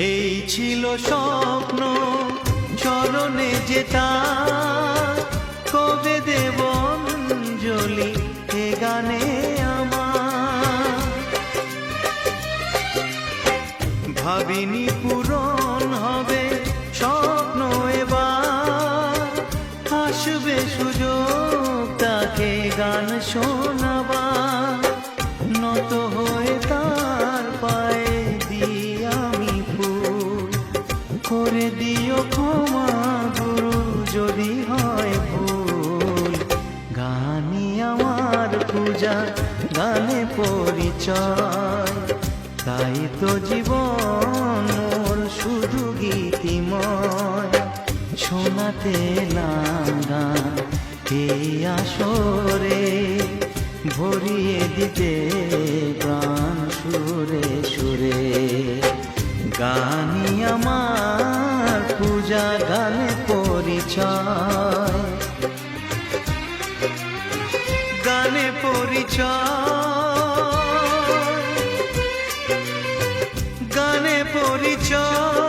এই ছিল স্বপ্ন, চরণে যেতা কবে দেব অঞ্জলি এ গানে আমার? ভাবিনি পূরণ হবে স্বপ্ন এবার। আসবে সুযোগ, তাকে গান শোনাবার ক্ষমা গুরু যদি হয় ভুল, গানই আমার পূজা, গানে পরিচয়। তাই তো জীবন মোর শুধু গীতিময়। শোনাতে গান এই আসরে, ভরিয়ে দিতে প্রাণ সুরে সুরে। আমার গানে পরিচয় গানে পরিচয়। গানে পরিচয়। গানে পরিচয়।